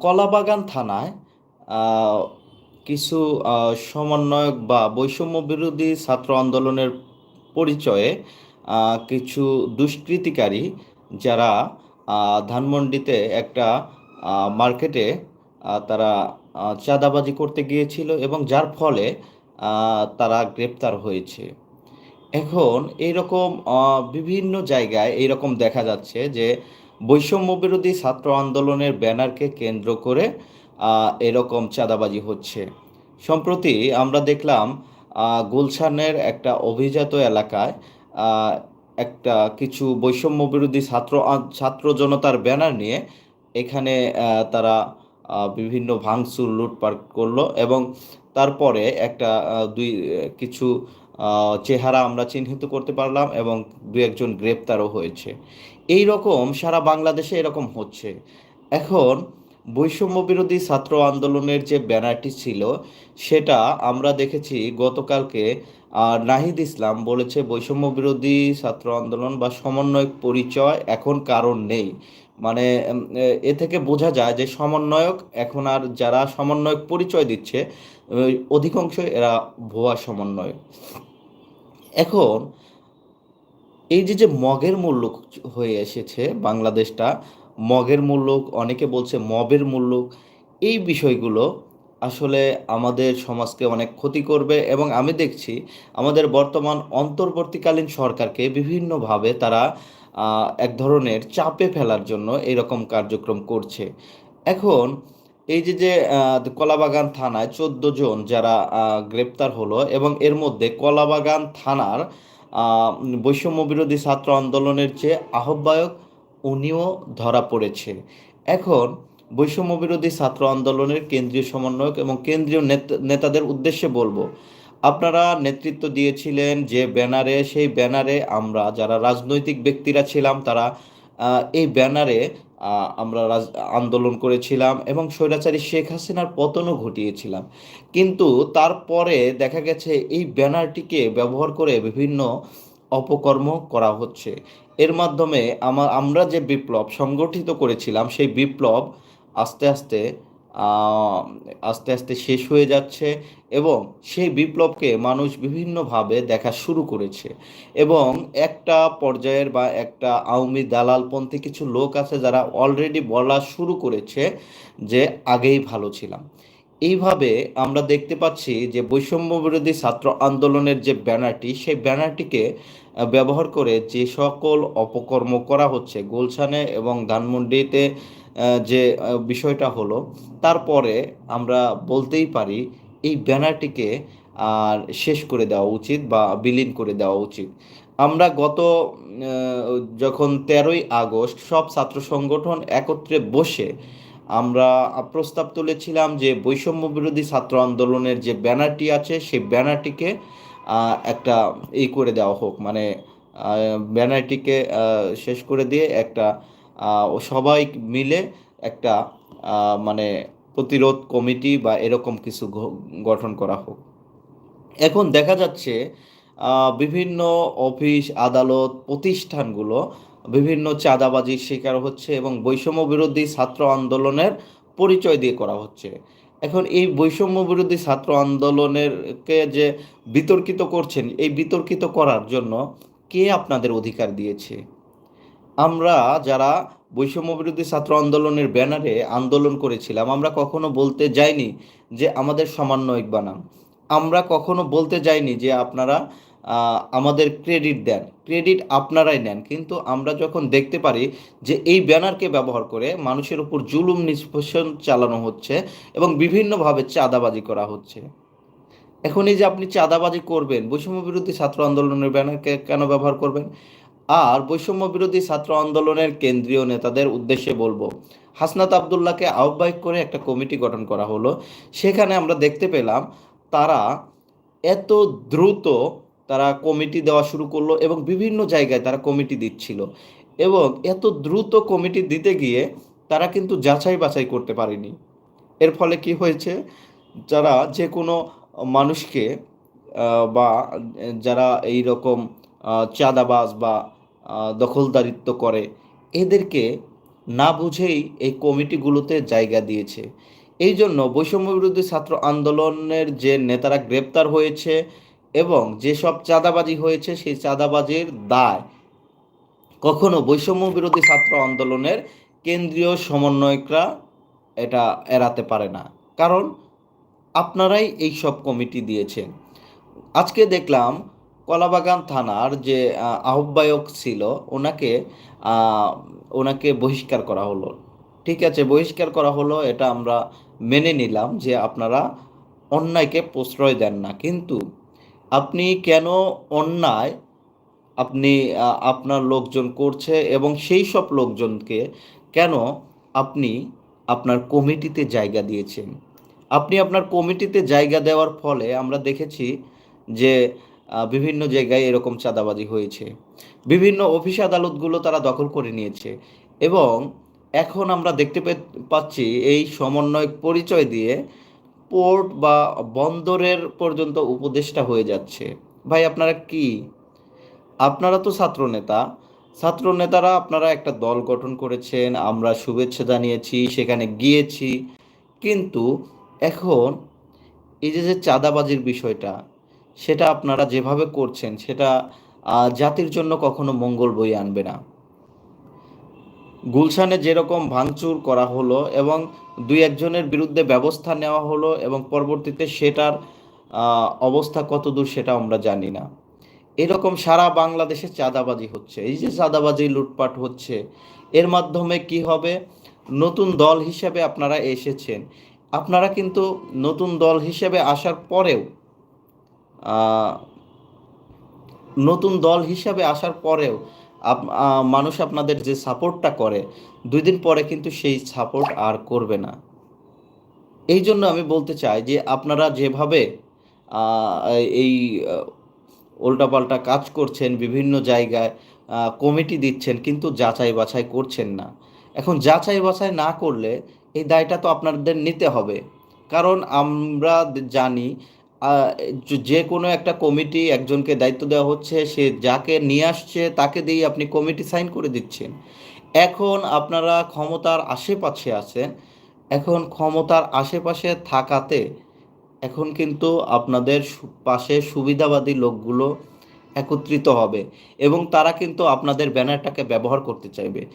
কলাবাগান থানায় কিছু সমন্বয়ক বা বৈষম্য বিরোধী ছাত্র আন্দোলনের পরিচয়ে কিছু দুষ্কৃতিকারী যারা ধানমন্ডিতে একটা মার্কেটে তারা চাঁদাবাজি করতে গিয়েছিল এবং যার ফলে তারা গ্রেপ্তার হয়েছে। এখন এইরকম বিভিন্ন জায়গায় এইরকম দেখা যাচ্ছে যে বৈষম্য বিরোধী ছাত্র আন্দোলনের ব্যানারকে কেন্দ্র করে এরকম চাঁদাবাজি হচ্ছে। সম্প্রতি আমরা দেখলাম গুলশানের একটা অভিজাত এলাকায় একটা কিছু বৈষম্য বিরোধী ছাত্র ছাত্র জনতার ব্যানার নিয়ে এখানে তারা বিভিন্ন ভাঙচুর, লুটপাট করল এবং তারপরে একটা দুই, কিছু চেহারা আমরা চিহ্নিত করতে পারলাম এবং দু একজন গ্রেপ্তারও হয়েছে। এই রকম সারা বাংলাদেশে এরকম হচ্ছে। এখন বৈষম্য বিরোধী ছাত্র আন্দোলনের যে ব্যানারটি ছিল সেটা আমরা দেখেছি গতকালকে আহ, নাহিদ ইসলাম বলেছে বৈষম্য বিরোধী ছাত্র আন্দোলন বা সমন্বয়ক পরিচয় এখন কারণ নেই। মানে এ থেকে বোঝা যায় যে সমন্বয়ক এখন আর যারা সমন্বয়ক পরিচয় দিচ্ছে অধিকাংশই এরা ভুয়া সমন্বয়ক। এখন এই যে যে মগের মুল্লুক হয়ে এসেছে বাংলাদেশটা, মগের মুল্লুক, অনেকে বলছে মবের মুল্লুক, এই বিষয়গুলো আসলে আমাদের সমাজকে অনেক ক্ষতি করবে এবং আমি দেখছি আমাদের বর্তমান অন্তর্বর্তীকালীন সরকারকে বিভিন্নভাবে তারা এক ধরনের চাপে ফেলার জন্য এরকম কার্যক্রম করছে। এখন এই যে যে কলাবাগান থানায় চোদ্দ জন যারা গ্রেপ্তার হলো এবং এর মধ্যে কলাবাগান থানার বৈষম্য বিরোধী ছাত্র আন্দোলনের যে আহ্বায়ক, উনিও ধরা পড়েছে। এখন বৈষম্য বিরোধী ছাত্র আন্দোলনের কেন্দ্রীয় সমন্বয়ক এবং কেন্দ্রীয় নেত- নেতাদের উদ্দেশ্যে বলব, আপনারা নেতৃত্ব দিয়েছিলেন যে ব্যানারে, সেই ব্যানারে আমরা যারা রাজনৈতিক ব্যক্তিরা ছিলাম, তারা এই ব্যানারে আমরা আন্দোলন করেছিলাম এবং স্বৈরাচারী শেখ হাসিনার পতনও ঘটিয়েছিলাম। কিন্তু তারপরে দেখা গেছে এই ব্যানারটিকে ব্যবহার করে বিভিন্ন অপকর্ম করা হচ্ছে। এর মাধ্যমে আমার আমরা যে বিপ্লব সংগঠিত করেছিলাম, সেই বিপ্লব আস্তে আস্তে আস্তে আস্তে শেষ হয়ে যাচ্ছে এবং সেই বিপ্লবকে মানুষ বিভিন্নভাবে দেখা শুরু করেছে। এবং একটা পর্যায়ের বা একটা আওয়ামী দালালপন্থী কিছু লোক আছে যারা অলরেডি বলা শুরু করেছে যে আগেই ভালো ছিলাম। এইভাবে আমরা দেখতে পাচ্ছি যে বৈষম্য বিরোধী ছাত্র আন্দোলনের যে ব্যানারটি, সেই ব্যানারটিকে ব্যবহার করে যে সকল অপকর্ম করা হচ্ছে গুলশানে এবং ধানমন্ডিতে যে বিষয়টা হলো, তারপরে আমরা বলতেই পারি এই ব্যানারটিকে আর শেষ করে দেওয়া উচিত বা বিলীন করে দেওয়া উচিত। আমরা গত যখন তেরোই আগস্ট সব ছাত্র সংগঠন একত্রে বসে আমরা প্রস্তাব তুলেছিলাম যে, বৈষম্য বিরোধী ছাত্র আন্দোলনের যে ব্যানারটি আছে, সেই ব্যানারটিকে একটা ই করে দেওয়া হোক। মানে ব্যানারটিকে শেষ করে দিয়ে একটা সবাই মিলে একটা মানে প্রতিরোধ কমিটি বা এরকম কিছু গঠন করা হোক। এখন দেখা যাচ্ছে বিভিন্ন অফিস, আদালত, প্রতিষ্ঠানগুলো বিভিন্ন চাঁদাবাজির শিকার হচ্ছে এবং বৈষম্য বিরোধী ছাত্র আন্দোলনের পরিচয় দিয়ে করা হচ্ছে। এখন এই বৈষম্য বিরোধী ছাত্র আন্দোলনের কে যে বিতর্কিত করছেন, এই বিতর্কিত করার জন্য কে আপনাদের অধিকার দিয়েছে? আমরা যারা বৈষম্য বিরোধী ছাত্র আন্দোলনের ব্যানারে আন্দোলন করেছিলাম, আমরা কখনো বলতে যাইনি যে আমাদের সমন্বয়ক বানান। আমরা কখনো বলতে যাইনি যে আপনারা আমাদের ক্রেডিট দেন। ক্রেডিট আপনারাই নেন। কিন্তু আমরা যখন দেখতে পারি যে এই ব্যানারকে ব্যবহার করে মানুষের উপর জুলুম নিষ্পেষণ চালানো হচ্ছে এবং বিভিন্নভাবে চাঁদাবাজি করা হচ্ছে। এখন এই যে আপনি চাঁদাবাজি করবেন, বৈষম্য বিরোধী ছাত্র আন্দোলনের ব্যানারকে কেন ব্যবহার করবেন? আর বৈষম্য বিরোধী ছাত্র আন্দোলনের কেন্দ্রীয় নেতাদের উদ্দেশ্যে বলব, হাসনাত আবদুল্লাহকে আহ্বায়ক করে একটা কমিটি গঠন করা হলো। সেখানে আমরা দেখতে পেলাম তারা এত দ্রুত তারা কমিটি দেওয়া শুরু করল এবং বিভিন্ন জায়গায় তারা কমিটি দিচ্ছিল এবং এত দ্রুত কমিটি দিতে গিয়ে তারা কিন্তু যাচাই বাছাই করতে পারেনি। এর ফলে কি হয়েছে? যারা যে কোনো মানুষকে বা যারা এই রকম চাঁদাবাজ বা দখলদারিত্ব করে। এদেরকে না বুঝেই এই কমিটিগুলোতে জায়গা দিয়েছে। এই জন্য বৈষম্য বিরোধী ছাত্র আন্দোলনের যে নেতারা গ্রেপ্তার হয়েছে এবং যেসব চাঁদাবাজি হয়েছে, সেই চাঁদাবাজির দায় কখনো বৈষম্য বিরোধী ছাত্র আন্দোলনের কেন্দ্রীয় সমন্বয়করা এটা এড়াতে পারে না। কারণ আপনারাই এই সব কমিটি দিয়েছেন। আজকে দেখলাম কলাবাগান থানার যে আহ্বায়ক ছিল, ওনাকে ওনাকে বহিষ্কার করা হলো। ঠিক আছে, বহিষ্কার করা হলো, এটা আমরা মেনে নিলাম যে আপনারা অন্যায়কে প্রশ্রয় দেন না। কিন্তু আপনি কেন অন্যায়, আপনি আপনার লোকজন করছে এবং সেই সব লোকজনকে কেন আপনি আপনার কমিটিতে জায়গা দিয়েছেন? আপনি আপনার কমিটিতে জায়গা দেওয়ার ফলে আমরা দেখেছি যে বিভিন্ন জায়গায় এরকম চাঁদাবাজি হয়েছে। বিভিন্ন অফিস আদালতগুলো তারা দখল করে নিয়েছে এবং এখন আমরা দেখতে পাচ্ছি এই সমন্বয় পরিচয় দিয়ে পোর্ট বা বন্দরের পর্যন্ত উপদেষ্টা হয়ে যাচ্ছে। ভাই, আপনারা কি? আপনারা তো ছাত্র নেতা। ছাত্র নেতারা আপনারা একটা দল গঠন করেছেন, আমরা শুভেচ্ছা জানিয়েছি, সেখানে গিয়েছি। কিন্তু এখন এই যে যে চাঁদাবাজির বিষয়টা সেটা আপনারা যেভাবে করছেন, সেটা জাতির জন্য কখনো মঙ্গল বই আনবে না। গুলশানে যেরকম ভাঙচুর করা হলো এবং দুই একজনের বিরুদ্ধে ব্যবস্থা নেওয়া হলো এবং পরবর্তীতে সেটার অবস্থা কত দূর সেটা আমরা জানি না। এরকম সারা বাংলাদেশে চাঁদাবাজি হচ্ছে। এই যে চাঁদাবাজি, লুটপাট হচ্ছে, এর মাধ্যমে কি হবে? নতুন দল হিসেবে আপনারা এসেছেন। আপনারা কিন্তু নতুন দল হিসেবে আসার পরেও নতুন দল হিসাবে আসার পরেও মানুষ আপনাদের যে সাপোর্টটা করে, দুই দিন পরে কিন্তু সেই সাপোর্ট আর করবে না। এই জন্য আমি বলতে চাই যে আপনারা যেভাবে এই উল্টাপাল্টা কাজ করছেন, বিভিন্ন জায়গায় কমিটি দিচ্ছেন, কিন্তু যাচাই বাছাই করছেন না। এখন যাচাই বাছাই না করলে এই দায়টা তো আপনাদের নিতে হবে। কারণ আমরা জানি যে- কোনো একটা কমিটি একজনকে দায়িত্ব দেওয়া হচ্ছে, সে যাকে নিয়ে আসছে তাকে দিয়ে আপনি কমিটি সাইন করে দিচ্ছেন। এখন আপনারা ক্ষমতার আশেপাশে আছেন, এখন ক্ষমতার আশেপাশে থাকাতে এখন কিন্তু আপনাদের পাশে সুবিধাবাদী লোকগুলো একত্রিত হবে এবং তারা কিন্তু আপনাদের ব্যানারটাকে ব্যবহার করতে চাইবে।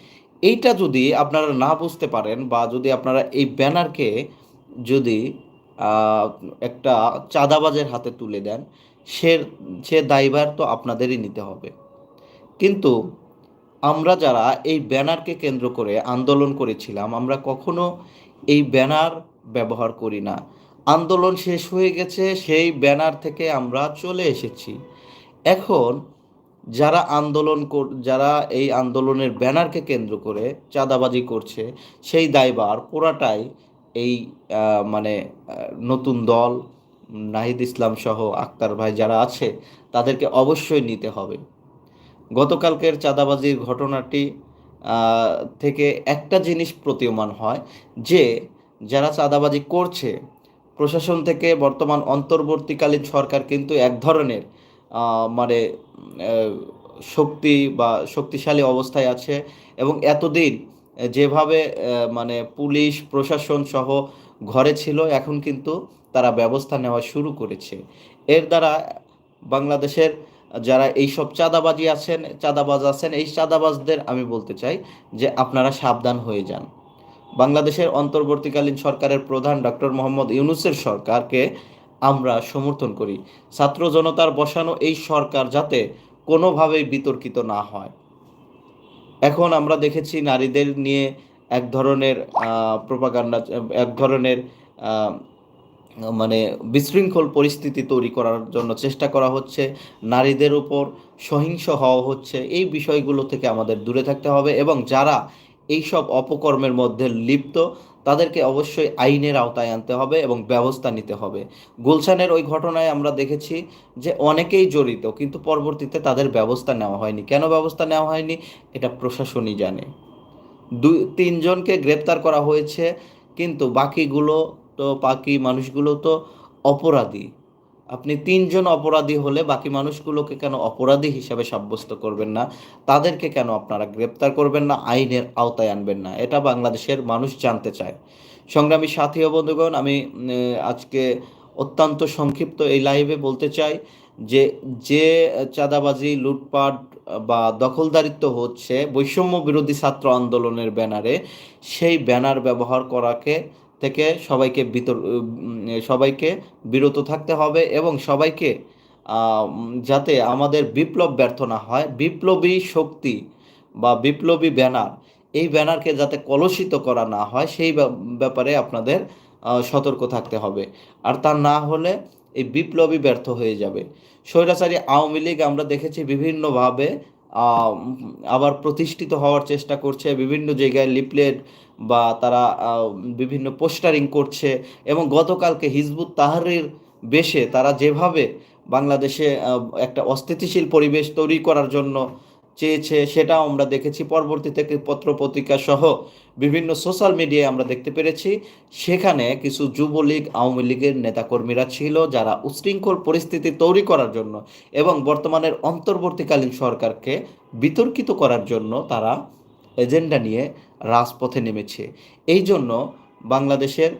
এইটা যদি আপনারা না বুঝতে পারেন বা যদি আপনারা এই ব্যানারকে যদি একটা চাঁদাবাজের হাতে তুলে দেন। সে সে দায়ভার তো আপনাদেরই নিতে হবে। কিন্তু আমরা যারা এই ব্যানারকে কেন্দ্র করে আন্দোলন করেছিলাম, আমরা কখনো এই ব্যানার ব্যবহার করি না। আন্দোলন শেষ হয়ে গেছে, সেই ব্যানার থেকে আমরা চলে এসেছি। এখন যারা আন্দোলন যারা এই আন্দোলনের ব্যানারকে কেন্দ্র করে চাঁদাবাজি করছে, সেই দায়ভার পুরাটাই এই মানে নতুন দল, নাহিদ ইসলাম সহ আক্তার ভাই যারা আছে, তাদেরকে অবশ্যই নিতে হবে। গতকালকের চাঁদাবাজির ঘটনাটি থেকে একটা জিনিস প্রতীয়মান হয় যে, যারা চাঁদাবাজি করছে, প্রশাসন থেকে বর্তমান অন্তর্বর্তীকালীন সরকার কিন্তু এক ধরনের মানে শক্তি বা শক্তিশালী অবস্থায় আছে এবং এতদিন যেভাবে মানে পুলিশ, প্রশাসন সহ ঘরে ছিল, এখন কিন্তু তারা ব্যবস্থা নেওয়া শুরু করেছে। এর দ্বারা বাংলাদেশের যারা এইসব চাঁদাবাজি আছেন, চাঁদাবাজ আছেন, এই চাঁদাবাজদের আমি বলতে চাই যে আপনারা সাবধান হয়ে যান। বাংলাদেশের অন্তর্বর্তীকালীন সরকারের প্রধান ডক্টর মোহাম্মদ ইউনুসের সরকারকে আমরা সমর্থন করি। ছাত্র জনতার বসানো এই সরকার যাতে কোনোভাবেই বিতর্কিত না হয়। এখন আমরা দেখেছি নারীদের নিয়ে এক ধরনের প্রোপাগান্ডা এক ধরনের মানে বিশৃঙ্খল পরিস্থিতি তৈরি করার জন্য চেষ্টা করা হচ্ছে। নারীদের উপর সহিংস হওয়া হচ্ছে। এই বিষয়গুলো থেকে আমাদের দূরে থাকতে হবে এবং যারা এইসব অপকর্মের মধ্যে লিপ্ত তাদেরকে অবশ্যই আইনের আওতায় আনতে হবে এবং ব্যবস্থা নিতে হবে। গুলশানের ওই ঘটনায় আমরা দেখেছি যে অনেকেই জড়িত, কিন্তু পরবর্তীতে তাদের ব্যবস্থা নেওয়া হয়নি। কেন ব্যবস্থা নেওয়া হয়নি? এটা প্রশাসনই জানে। দুই, তিনজনকে গ্রেপ্তার করা হয়েছে, কিন্তু বাকিগুলো তো, বাকি মানুষগুলো তো অপরাধী। আপনি তিনজন অপরাধী হলে বাকি মানুষগুলোকে কেন অপরাধী হিসাবে সাব্যস্ত করবেন না? তাদেরকে কেন আপনারা গ্রেপ্তার করবেন না? আইনের আওতায় আনবেন না। এটা বাংলাদেশের মানুষ জানতে চায়। সংগ্রামী সাথী ও বন্ধুগণ, আমি আজকে অত্যন্ত সংক্ষিপ্ত এই লাইভে বলতে চাই যে যে চাঁদাবাজি, লুটপাট বা দখলদারিত্ব হচ্ছে বৈষম্য বিরোধী ছাত্র আন্দোলনের ব্যানারে, সেই ব্যানার ব্যবহার করাকে থেকে সবাইকে বিতর সবাইকে বিরত থাকতে হবে এবং সবাইকে যাতে আমাদের বিপ্লব ব্যর্থ না হয়, বিপ্লবী শক্তি বা বিপ্লবী ব্যানার, এই ব্যানারকে যাতে কলুষিত করা না হয়, সেই ব্যাপারে আপনাদের সতর্ক থাকতে হবে। আর তা না হলে এই বিপ্লবী ব্যর্থ হয়ে যাবে। স্বৈরাচারী আওয়ামী লীগ আমরা দেখেছি বিভিন্নভাবে আবার প্রতিষ্ঠিত হওয়ার চেষ্টা করছে, বিভিন্ন জায়গায় লিপলেট বা তারা বিভিন্ন পোস্টারিং করছে এবং গতকালকে হিজবুত তাহারির বেশে তারা যেভাবে বাংলাদেশে একটা অস্থিতিশীল পরিবেশ তৈরি করার জন্য চেয়েছে সেটাও আমরা দেখেছি। পরবর্তী থেকে পত্রপত্রিকা সহ বিভিন্ন সোশ্যাল মিডিয়ায় আমরা দেখতে পেরেছি। সেখানে কিছু যুবলীগ, আওয়ামী লীগের নেতাকর্মীরা ছিল যারা উশৃঙ্খল পরিস্থিতি তৈরি করার জন্য এবং বর্তমানের অন্তর্বর্তীকালীন সরকারকে বিতর্কিত করার জন্য তারা এজেন্ডা নিয়ে রাজপথে নেমেছে। এই জন্য বাংলাদেশের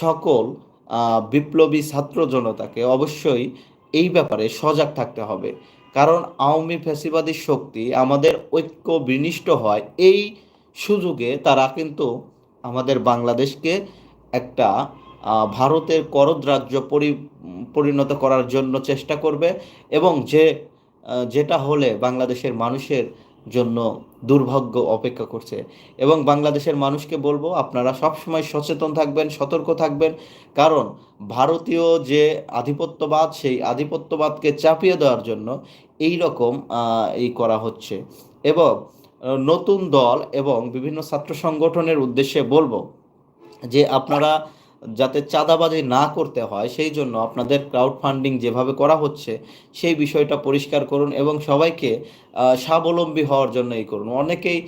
সকল বিপ্লবী ছাত্র জনতাকে অবশ্যই এই ব্যাপারে সজাগ থাকতে হবে। কারণ আওয়ামী ফ্যাসিবাদী শক্তি আমাদের ঐক্য বিনিষ্ট হয়, এই সুযোগে তারা কিন্তু আমাদের বাংলাদেশকে একটা ভারতের করদ রাজ্য পরি, পরিণত করার জন্য চেষ্টা করবে এবং যে যেটা হলে বাংলাদেশের মানুষের জন্য দুর্ভাগ্য অপেক্ষা করছে। এবং বাংলাদেশের মানুষকে বলব, আপনারা সবসময় সচেতন থাকবেন, সতর্ক থাকবেন। কারণ ভারতীয় যে আধিপত্যবাদ, সেই আধিপত্যবাদকে চাপিয়ে দেওয়ার জন্য এই রকম এই করা হচ্ছে। এবং নতুন দল এবং বিভিন্ন ছাত্র সংগঠনের উদ্দেশ্যে বলব যে, আপনারা যাতে চাঁদাবাজি না করতে হয়, সেই জন্য আপনাদের ক্রাউড ফান্ডিং যেভাবে করা হচ্ছে, সেই বিষয়টা পরিষ্কার করুন এবং সবাইকে স্বাবলম্বী হওয়ার জন্য এই করুন। অনেকেই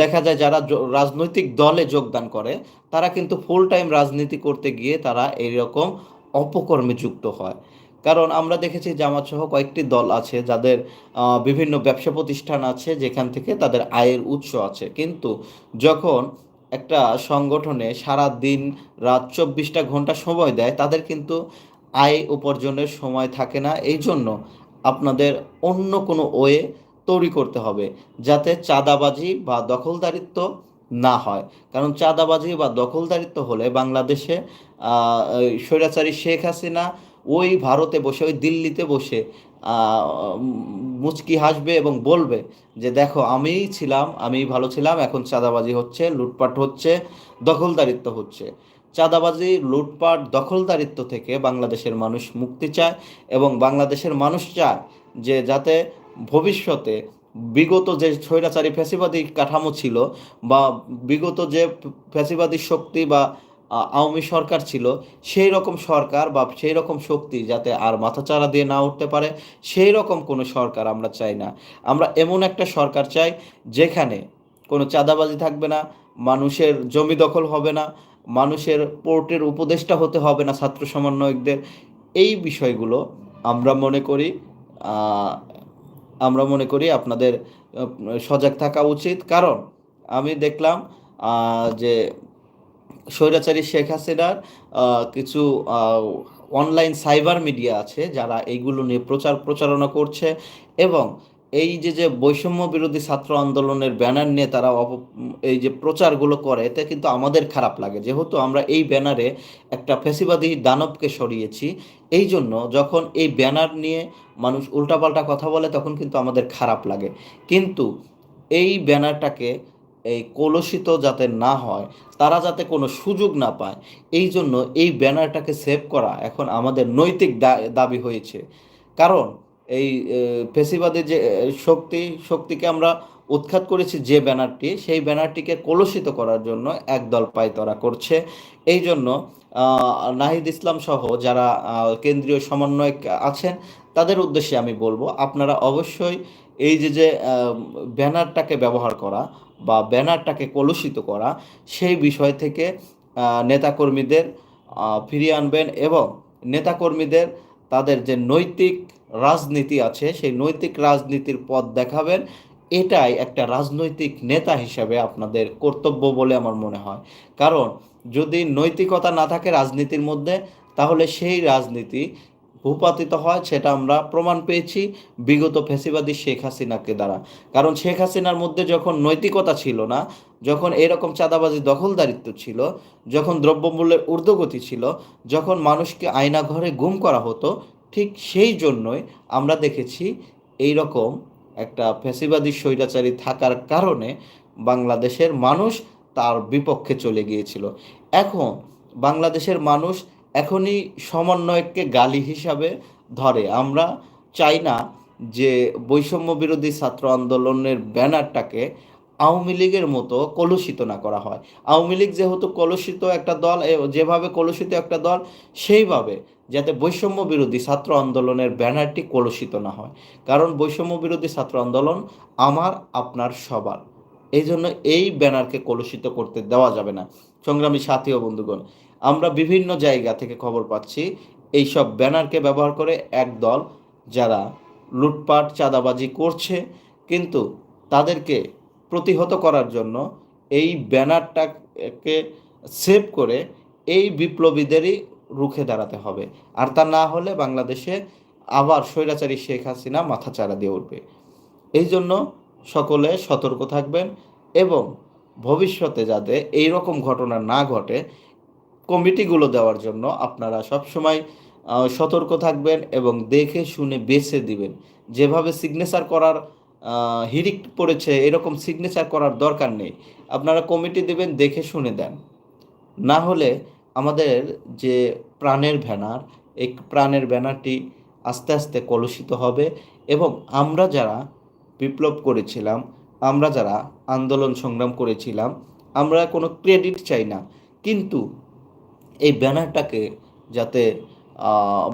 দেখা যায় যারা রাজনৈতিক দলে যোগদান করে, তারা কিন্তু ফুল টাইম রাজনীতি করতে গিয়ে তারা এইরকম অপকর্মে যুক্ত হয়। কারণ আমরা দেখেছি জামাত সহ কয়েকটি দল আছে যাদের বিভিন্ন ব্যবসা প্রতিষ্ঠান আছে যেখান থেকে তাদের আয়ের উৎস আছে। কিন্তু যখন একটা সংগঠনে সারা দিন রাত চব্বিশটা ঘণ্টা সময় দেয়, তাদের কিন্তু আয় উপার্জনের সময় থাকে না। এই জন্য আপনাদের অন্য কোনো ওয়ে তৈরি করতে হবে যাতে চাঁদাবাজি বা দখলদারিত্ব না হয়। কারণ চাঁদাবাজি বা দখলদারিত্ব হলে বাংলাদেশে স্বৈরাচারী শেখ হাসিনা ওই ভারতে বসে, ওই দিল্লিতে বসে মুচকি হাসবে এবং বলবে যে দেখো, আমিই ছিলাম আমি ভালো ছিলাম, এখন চাঁদাবাজি হচ্ছে, লুটপাট হচ্ছে, দখলদারিত্ব হচ্ছে। চাঁদাবাজি, লুটপাট, দখলদারিত্ব থেকে বাংলাদেশের মানুষ মুক্তি চায় এবং বাংলাদেশের মানুষ চায় যে যাতে ভবিষ্যতে বিগত যে স্বৈরাচারী ফ্যাসিবাদী কাঠামো ছিল বা বিগত যে ফ্যাসিবাদী শক্তি বা আওয়ামী সরকার ছিল, সেই রকম সরকার বা সেই রকম শক্তি যাতে আর মাথাচাড়া দিয়ে না উঠতে পারে, সেই রকম কোনো সরকার আমরা চাই না। আমরা এমন একটা সরকার চাই যেখানে কোনো চাঁদাবাজি থাকবে না, মানুষের জমি দখল হবে না, মানুষের পোর্টের উপদেষ্টা হতে হবে না ছাত্র সমন্বয়কদের। এই বিষয়গুলো আমরা মনে করি আমরা মনে করি আপনাদের সজাগ থাকা উচিত। কারণ আমি দেখলাম যে স্বৈরাচারী শেখ হাসিনার কিছু অনলাইন সাইবার মিডিয়া আছে যারা এইগুলো নিয়ে প্রচার প্রচারণা করছে এবং এই যে যে বৈষম্য বিরোধী ছাত্র আন্দোলনের ব্যানার নিয়ে তারা অপ এই যে প্রচারগুলো করে, এতে কিন্তু আমাদের খারাপ লাগে। যেহেতু আমরা এই ব্যানারে একটা ফেসিবাদী দানবকে সরিয়েছি, এই জন্য যখন এই ব্যানার নিয়ে মানুষ উল্টাপাল্টা কথা বলে, তখন কিন্তু আমাদের খারাপ লাগে। কিন্তু এই ব্যানারটাকে এই কলুষিত যাতে না হয়, তারা যাতে কোনো সুযোগ না পায়, এই জন্য এই ব্যানারটাকে সেভ করা এখন আমাদের নৈতিক দাবি হয়েছে। কারণ এই ফেসিবাদের যে শক্তি, শক্তিকে আমরা উৎখাত করেছি যে ব্যানারটি, সেই ব্যানারটিকে কলুষিত করার জন্য একদল পায়তরা করছে। এই জন্য নাহিদ ইসলাম সহ যারা কেন্দ্রীয় সমন্বয়ক আছেন, তাদের উদ্দেশ্যে আমি বলব, আপনারা অবশ্যই এই যে যে ব্যানারটাকে ব্যবহার করা বা ব্যানারটাকে কলুষিত করা, সেই বিষয় থেকে নেতাকর্মীদের ফিরিয়ে আনবেন এবং নেতাকর্মীদের তাদের যে নৈতিক রাজনীতি আছে, সেই নৈতিক রাজনীতির পথ দেখাবেন। এটাই একটা রাজনৈতিক নেতা হিসেবে আপনাদের কর্তব্য বলে আমার মনে হয়। কারণ যদি নৈতিকতা না থাকে রাজনীতির মধ্যে, তাহলে সেই রাজনীতি ভূপাতিত হয়, সেটা আমরা প্রমাণ পেয়েছি বিগত ফেসিবাদী শেখ হাসিনাকে দ্বারা। কারণ শেখ হাসিনার মধ্যে যখন নৈতিকতা ছিল না, যখন এরকম চাঁদাবাজি দখলদারিত্ব ছিল, যখন দ্রব্যমূল্যের ঊর্ধ্বগতি ছিল, যখন মানুষকে আয়না ঘরে গুম করা হতো, ঠিক সেই জন্যই আমরা দেখেছি এই রকম একটা ফ্যাসিবাদী স্বৈরাচারী থাকার কারণে বাংলাদেশের মানুষ তার বিপক্ষে চলে গিয়েছিল। এখন বাংলাদেশের মানুষ এখনই সমন্বয়ককে গালি হিসাবে ধরে। আমরা চাই না যে বৈষম্য বিরোধী ছাত্র আন্দোলনের ব্যানারটাকে আওয়ামী লীগের মতো কলুষিত না করা হয়। আওয়ামী লীগ যেহেতু কলুষিত একটা দল যেভাবে কলুষিত একটা দল, সেইভাবে যাতে বৈষম্য বিরোধী ছাত্র আন্দোলনের ব্যানারটি কলুষিত না হয়। কারণ বৈষম্য বিরোধী ছাত্র আন্দোলন আমার, আপনার, সবার। এই জন্য এই ব্যানারকে কলুষিত করতে দেওয়া যাবে না। সংগ্রামী সাথী ও বন্ধুগণ আমরা বিভিন্ন জায়গা থেকে খবর পাচ্ছি, এইসব ব্যানারকে ব্যবহার করে এক দল যারা লুটপাট, চাঁদাবাজি করছে, কিন্তু তাদেরকে প্রতিহত করার জন্য এই ব্যানারটাকে সেভ করে এই বিপ্লবীদেরই রুখে দাঁড়াতে হবে। আর তা না হলে বাংলাদেশে আবার স্বৈরাচারী শেখ হাসিনা মাথাচাড়া দিয়ে উঠবে। এই জন্য সকলে সতর্ক থাকবেন এবং ভবিষ্যতে যাতে এই রকম ঘটনা না ঘটে কমিটিগুলো দেওয়ার জন্য আপনারা সবসময় সতর্ক থাকবেন এবং দেখে শুনে বেছে দিবেন। যেভাবে সিগনেচার করার হিরিক পড়েছে, এরকম সিগনেচার করার দরকার নেই। আপনারা কমিটি দেবেন, দেখে শুনে দেন। না হলে আমাদের যে প্রাণের ব্যানার, এই প্রাণের ব্যানারটি আস্তে আস্তে কলুষিত হবে এবং আমরা যারা বিপ্লব করেছিলাম, আমরা যারা আন্দোলন সংগ্রাম করেছিলাম, আমরা কোনো ক্রেডিট চাই না। কিন্তু এই ব্যানারটাকে যাতে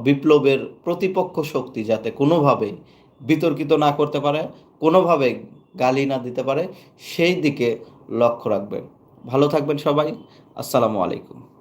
বিপ্লবের প্রতিপক্ষ শক্তি যাতে কোনোভাবে বিতর্কিত না করতে পারে, কোনোভাবে গালি না দিতে পারে, সেই দিকে লক্ষ্য রাখবেন। ভালো থাকবেন সবাই। আসসালামু আলাইকুম।